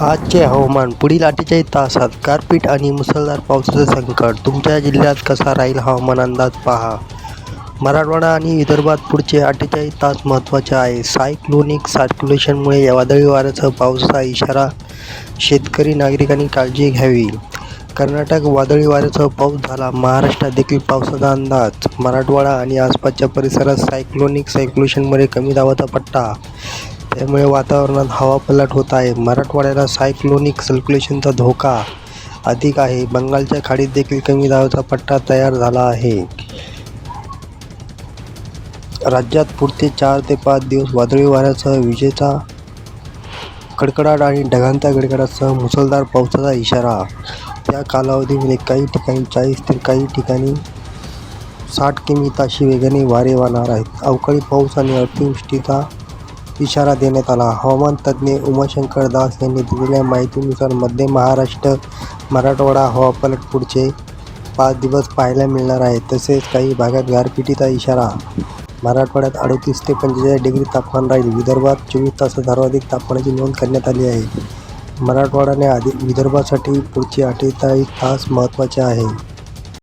आजचे हवामान पुढील अठ्ठेचाळीस तासात गारपीट आणि मुसळधार पावसाचं संकट. तुमच्या जिल्ह्यात कसा राहील हवामान अंदाज? पहा. मराठवाडा आणि विदर्भात पुढचे अठ्ठेचाळीस तास महत्त्वाचे आहे. सायक्लोनिक सर्क्युलेशनमुळे वादळी वाऱ्यासह पावसाचा इशारा शेतकरी नागरिकांनी काळजी घ्यावी. कर्नाटक वादळी वाऱ्यासह पाऊस झाला. महाराष्ट्रात देखील पावसाचा अंदाज. मराठवाडा आणि आसपासच्या परिसरात सायक्लोनिक सर्क्युलेशनमुळे कमी दाबाचा पट्टा त्यामुळे वातावरणात हवा पलट होत आहे. मराठवाड्याला सायक्लोनिक सर्क्युलेशनचा धोका अधिक आहे. बंगालच्या खाडीत देखील कमी दाबाचा पट्टा तयार झाला आहे. राज्यात पुढचे चार ते पाच दिवस वादळी वाऱ्यासह विजेचा कडकडाट आणि ढगांचा गडगडासह मुसळधार पावसाचा इशारा. त्या कालावधीमध्ये काही ठिकाणी चाळीस तर काही ठिकाणी साठ किमी ताशी वेगाने वारे वाहणार आहेत. अवकाळी पाऊस आणि अतिवृष्टीचा इशारा देण्यात आला. हवामान तज्ज्ञ उमाशंकर दास यांनी दिलेल्या माहितीनुसार मध्य महाराष्ट्र मराठवाडा हवापलट पुढचे पाच दिवस पाहायला मिळणार आहे. तसेच काही भागात गारपिटीचा इशारा. मराठवाड्यात अडतीस ते पंचेचाळीस डिग्री तापमान राहील. विदर्भात चोवीस तासात सर्वाधिक तापमानाची नोंद करण्यात आली आहे. मराठवाड्याने आधी विदर्भासाठी पुढचे अठ्ठेचाळीस तास महत्त्वाचे आहे.